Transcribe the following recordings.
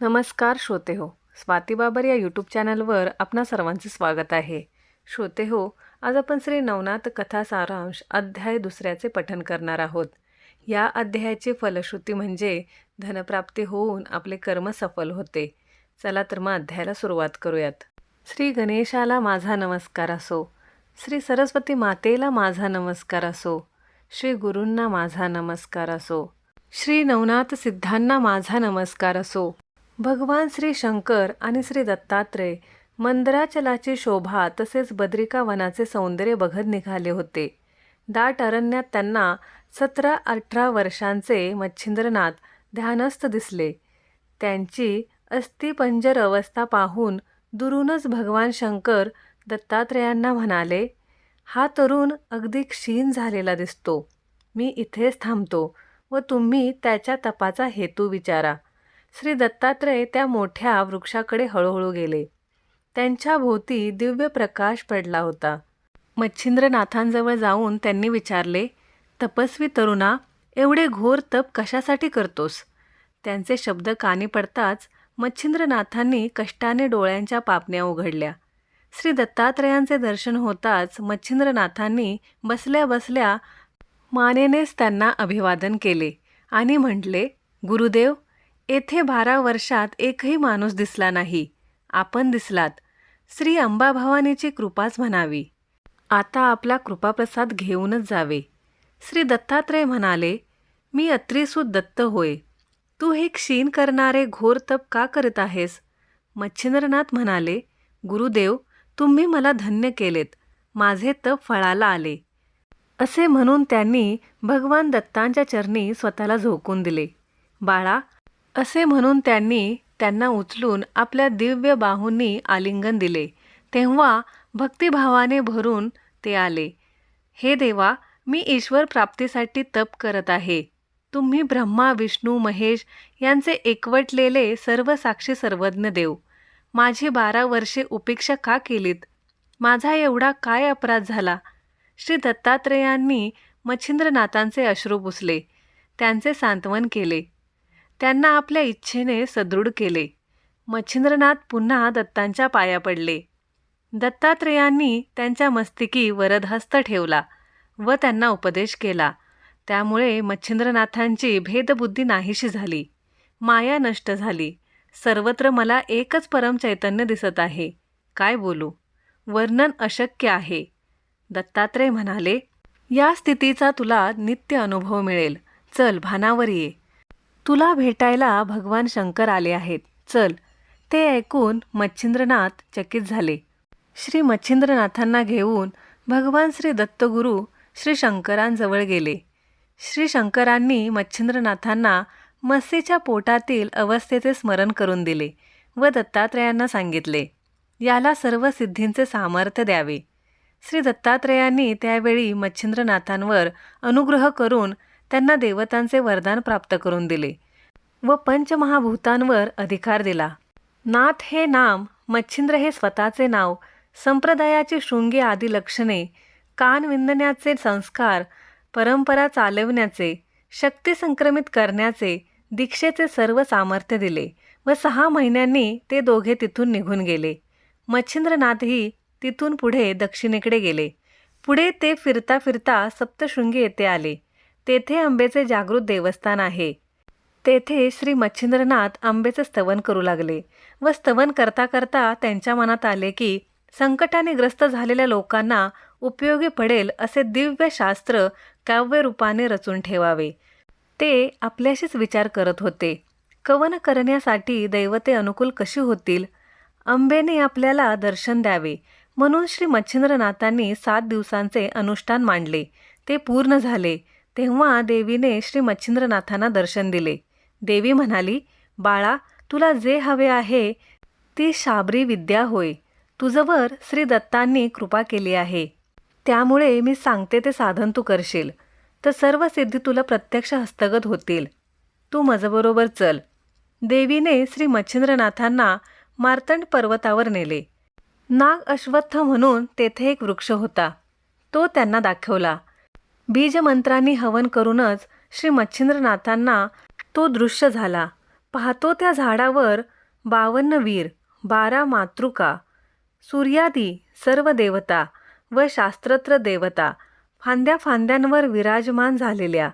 नमस्कार श्रोते हो स्वाती बाबर या यूट्यूब चॅनलवर आपणा सर्वांचे स्वागत आहे. श्रोते हो आज आपण श्री नवनाथ कथा सारांश अध्याय दुसऱ्याचे पठन करणार आहोत. या अध्यायाची फलश्रुती म्हणजे धनप्राप्ती होऊन आपले कर्म सफल होते. चला तर मग अध्यायाला सुरुवात करूयात. श्री गणेशाला माझा नमस्कार असो. श्री सरस्वती मातेला माझा नमस्कार असो. श्री गुरूंना माझा नमस्कार असो. श्री नवनाथ सिद्धांना माझा नमस्कार असो. भगवान श्री शंकर आणि श्री दत्तात्रय मंदराचलाची शोभा तसेच बद्रिका वनाचे सौंदर्य बघत निघाले होते. दाट अरण्यात त्यांना सतरा अठरा वर्षांचे मच्छिंद्रनाथ ध्यानस्थ दिसले. त्यांची अस्थिपंजर अवस्था पाहून दुरूनच भगवान शंकर दत्तात्रेयांना म्हणाले हा तरुण अगदी क्षीण झालेला दिसतो. मी इथेच थांबतो व तुम्ही त्याच्या तपाचा हेतू विचारा. श्री दत्तात्रय त्या मोठ्या वृक्षाकडे हळूहळू गेले. त्यांच्या भोवती दिव्य प्रकाश पडला होता. मच्छिंद्रनाथांजवळ जाऊन त्यांनी विचारले तपस्वी तरुणा एवढे घोर तप कशासाठी करतोस त्यांचे शब्द कानी पडताच मच्छिंद्रनाथांनी कष्टाने डोळ्यांच्या पापण्या उघडल्या. श्री दत्तात्रयांचे दर्शन होताच मच्छिंद्रनाथांनी बसल्या बसल्या मानेनेच त्यांना अभिवादन केले आणि म्हटले गुरुदेव येथे बारा वर्षात एकही माणूस दिसला नाही. आपण दिसलात. श्री अंबाभवानीची कृपाच म्हणावी. आता आपला कृपाप्रसाद घेऊनच जावे. श्री दत्तात्रय म्हणाले मी अत्रिसूत दत्त होय. तू हे क्षीण करणारे घोर तप का करत आहेस? मच्छिंद्रनाथ म्हणाले गुरुदेव तुम्ही मला धन्य केलेत. माझे तप फळाला आले. असे म्हणून त्यांनी भगवान दत्तांच्या चरणी स्वतःला झोकून दिले. बाळा असे म्हणून त्यांनी त्यांना उचलून आपल्या दिव्य बाहूंनी आलिंगन दिले. तेव्हा भक्तिभावाने भरून ते आले. हे देवा मी ईश्वर प्राप्तीसाठी तप करत आहे. तुम्ही ब्रह्मा विष्णू महेश यांचे एकवटलेले सर्व साक्षी सर्वज्ञ देव. माझी बारा वर्षे उपेक्षा का केलीत? माझा एवढा काय अपराध झाला श्री दत्तात्रेयांनी मच्छिंद्रनाथांचे अश्रू पुसले. त्यांचे सांत्वन केले. त्यांना आपल्या इच्छेने सदृढ केले. मच्छिंद्रनाथ पुन्हा दत्तांच्या पाया पडले. दत्तात्रेयांनी त्यांच्या मस्तिकी वरदहस्त ठेवला व त्यांना उपदेश केला. त्यामुळे मच्छिंद्रनाथांची भेदबुद्धी नाहीशी झाली. माया नष्ट झाली. सर्वत्र मला एकच परम चैतन्य दिसत आहे. काय बोलू? वर्णन अशक्य आहे. दत्तात्रय म्हणाले या स्थितीचा तुला नित्य अनुभव मिळेल. चल भानावर ये. तुला भेटायला भगवान शंकर आले आहेत. चल. ते ऐकून मच्छिंद्रनाथ चकित झाले. श्री मच्छिंद्रनाथांना घेऊन भगवान श्री दत्तगुरू श्री शंकरांजवळ गेले. श्री शंकरांनी मच्छिंद्रनाथांना मस्सीच्या पोटातील अवस्थेचे स्मरण करून दिले व दत्तात्रयांना सांगितले याला सर्व सिद्धींचे सामर्थ्य द्यावे. श्री दत्तात्रयांनी त्यावेळी मच्छिंद्रनाथांवर अनुग्रह करून त्यांना देवतांचे वरदान प्राप्त करून दिले व पंचमहाभूतांवर अधिकार दिला. नाथ हे नाम मच्छिंद्र हे स्वतःचे नाव संप्रदायाची शृंगी आदी लक्षणे कान विंदण्याचे संस्कार परंपरा चालवण्याचे शक्ती संक्रमित करण्याचे दीक्षेचे सर्व सामर्थ्य दिले व सहा महिन्यांनी ते दोघे तिथून निघून गेले. मच्छिंद्रनाथही तिथून पुढे दक्षिणेकडे गेले. पुढे ते फिरता फिरता सप्तशृंगी येथे आले. तेथे आंबेचे जागृत देवस्थान आहे. तेथे श्री मच्छिंद्रनाथ आंबेचे स्तवन करू लागले व स्तवन करता करता त्यांच्या मनात आले की संकटाने ग्रस्त झालेल्या लोकांना उपयोगी पडेल असे दिव्य शास्त्र काव्यरूपाने रचून ठेवावे. ते आपल्याशीच विचार करत होते. कवन करण्यासाठी दैवते अनुकूल कशी होतील? अंबेने आपल्याला दर्शन द्यावे. म्हणून श्री मच्छिंद्रनाथांनी सात दिवसांचे अनुष्ठान मांडले. ते पूर्ण झाले. तेव्हा देवीने श्री मच्छिंद्रनाथांना दर्शन दिले. देवी म्हणाली बाळा तुला जे हवे आहे ती शाबरी विद्या होय. तुझवर श्री दत्तांनी कृपा केली आहे. त्यामुळे मी सांगते ते साधन तू करशील. तर सर्व सिद्धी तुला प्रत्यक्ष हस्तगत होतील. तू माझबरोबर चल. देवीने श्री मच्छिंद्रनाथांना मार्तंड पर्वतावर नेले. नाग अश्वत्थ म्हणून तेथे एक वृक्ष होता. तो त्यांना दाखवला. बीजमंत्रांनी हवन करूनच श्री मच्छिंद्रनाथांना तो दृश्य झाला. पाहतो त्या झाडावर बावन्न वीर बारा मातृका सूर्यादी सर्व देवता व शास्त्रत्र देवता फांद्या फांद्यांवर विराजमान झालेल्या.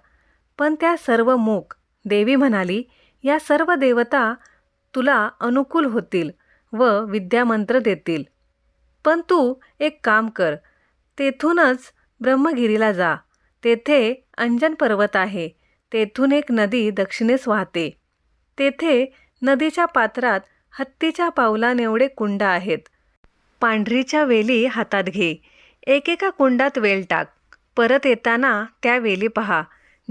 पण त्या सर्व मूक देवी म्हणाली या सर्व देवता तुला अनुकूल होतील व विद्यामंत्र देतील. पण तू एक काम कर तेथूनच ब्रह्मगिरीला जा. तेथे अंजन पर्वत आहे. तेथून एक नदी दक्षिणेस वाहते. तेथे नदीच्या पात्रात हत्तीच्या पावलानेवढे कुंड आहेत. पांढरीच्या वेली हातात घे. एकेका कुंडात वेल टाक. परत येताना त्या वेली पहा.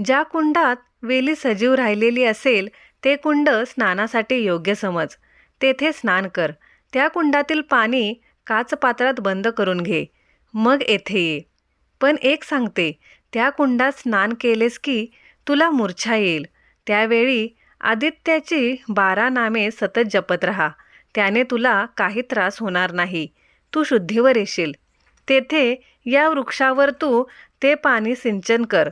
ज्या कुंडात वेली सजीव राहिलेली असेल ते कुंड स्नानासाठी योग्य समज. तेथे स्नान कर. त्या कुंडातील पाणी काचपात्रात बंद करून घे. मग येथे ये. पण एक सांगते त्या कुंडात स्नान केलेस की तुला मूर्छा येईल. त्यावेळी आदित्याची बारा नामे सतत जपत राहा. त्याने तुला काही त्रास होणार नाही. तू शुद्धीवर येशील. तेथे या वृक्षावर तू ते पाणी सिंचन कर.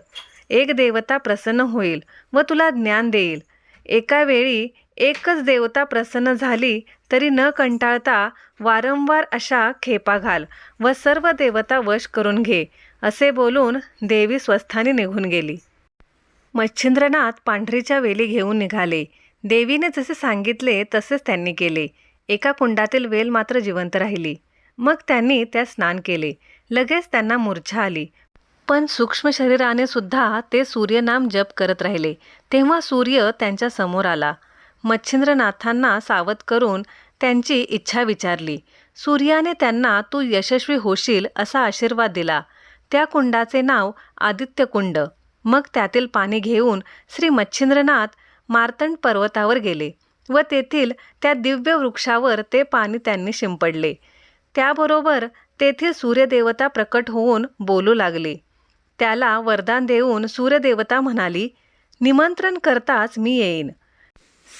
एक देवता प्रसन्न होईल व तुला ज्ञान देईल. एका वेळी एकच देवता प्रसन्न झाली तरी न कंटाळता वारंवार अशा खेपा घाल व सर्व देवता वश करून घे. असे बोलून देवी स्वस्थानी निघून गेली. मच्छिंद्रनाथ पांढरीच्या वेली घेऊन निघाले. देवीने जसे सांगितले तसेच त्यांनी केले. एका कुंडातील वेल मात्र जिवंत राहिली. मग त्यांनी त्यात स्नान केले. लगेच त्यांना मूर्छा आली. पण सूक्ष्म शरीराने सुद्धा ते सूर्यनाम जप करत राहिले. तेव्हा सूर्य त्यांच्यासमोर आला. मच्छिंद्रनाथांना सावध करून त्यांची इच्छा विचारली. सूर्याने त्यांना तू यशस्वी होशील असा आशीर्वाद दिला. त्या कुंडाचे नाव आदित्यकुंड मग त्यातील पाणी घेऊन श्री मच्छिंद्रनाथ मार्तंड पर्वतावर गेले व तेथील त्या दिव्य वृक्षावर ते पाणी त्यांनी शिंपडले. त्याबरोबर तेथील सूर्यदेवता प्रकट होऊन बोलू लागले. त्याला वरदान देऊन सूर्यदेवता म्हणाली निमंत्रण करताच मी येईन.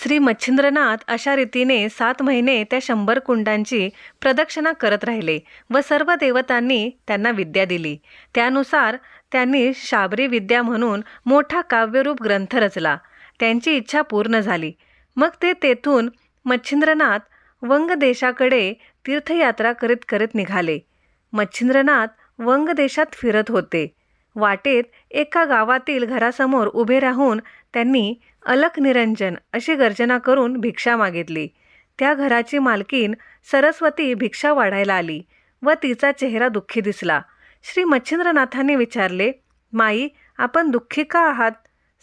श्री मच्छिंद्रनाथ अशा रीतीने सात महिने त्या शंभर कुंडांची प्रदक्षिणा करत राहिले व सर्व देवतांनी त्यांना विद्या दिली. त्यानुसार त्यांनी शाबरी विद्या म्हणून मोठा काव्यरूप ग्रंथ रचला. त्यांची इच्छा पूर्ण झाली. मग ते तेथून मच्छिंद्रनाथ वंग देशाकडे तीर्थयात्रा करीत करीत निघाले. मच्छिंद्रनाथ वंग देशात फिरत होते. वाटेत एका गावातील घरासमोर उभे राहून त्यांनी अलख निरंजन अशी गर्जना करून भिक्षा मागितली. त्या घराची मालकीन सरस्वती भिक्षा वाढायला आली व तिचा चेहरा दुःखी दिसला. श्री मच्छिंद्रनाथांनी विचारले माई आपण दुःखी का आहात?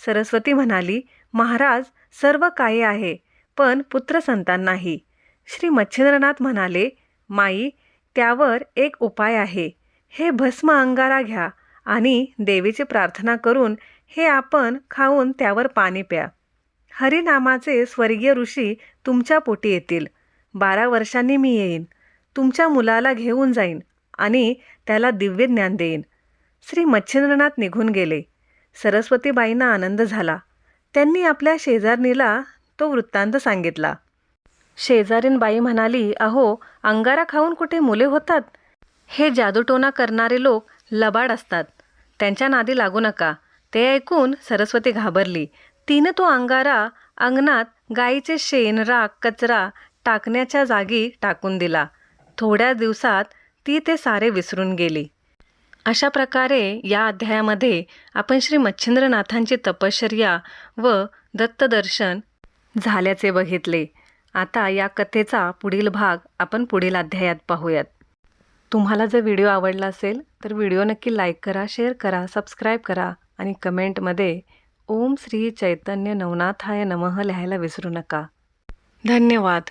सरस्वती म्हणाली महाराज सर्व काही आहे पण पुत्रसंतान नाही. श्री मच्छिंद्रनाथ म्हणाले माई त्यावर एक उपाय आहे. हे भस्म अंगारा घ्या आणि देवीची प्रार्थना करून हे आपण खाऊन त्यावर पाणी प्या. हरिनामाचे स्वर्गीय ऋषी तुमच्या पोटी येतील. बारा वर्षांनी मी येईन. तुमच्या मुलाला घेऊन जाईन आणि त्याला दिव्य ज्ञान देईन. श्री मच्छिंद्रनाथ निघून गेले. सरस्वतीबाईंना आनंद झाला. त्यांनी आपल्या शेजारणीला तो वृत्तांत सांगितला. शेजारीन बाई म्हणाली अहो अंगारा खाऊन कुठे मुले होतात? हे जादूटोना करणारे लोक लबाड असतात. त्यांच्या नादी लागू नका. ते ऐकून सरस्वती घाबरली. तिनं तो अंगारा अंगणात गाईचे शेण राख कचरा टाकण्याच्या जागी टाकून दिला. थोड्या दिवसात ती ते सारे विसरून गेली. अशा प्रकारे या अध्यायामध्ये आपण श्री मच्छिंद्रनाथांची तपश्चर्या व दत्तदर्शन झाल्याचे बघितले. आता या कथेचा पुढील भाग आपण पुढील अध्यायात पाहूयात. तुम्हाला जर व्हिडिओ आवडला असेल तर व्हिडिओ नक्की लाईक करा शेअर करा सबस्क्राईब करा. आणि कमेंटमध्ये ओम श्री चैतन्य नवनाथाय नमः लिहायला विसरू नका. धन्यवाद.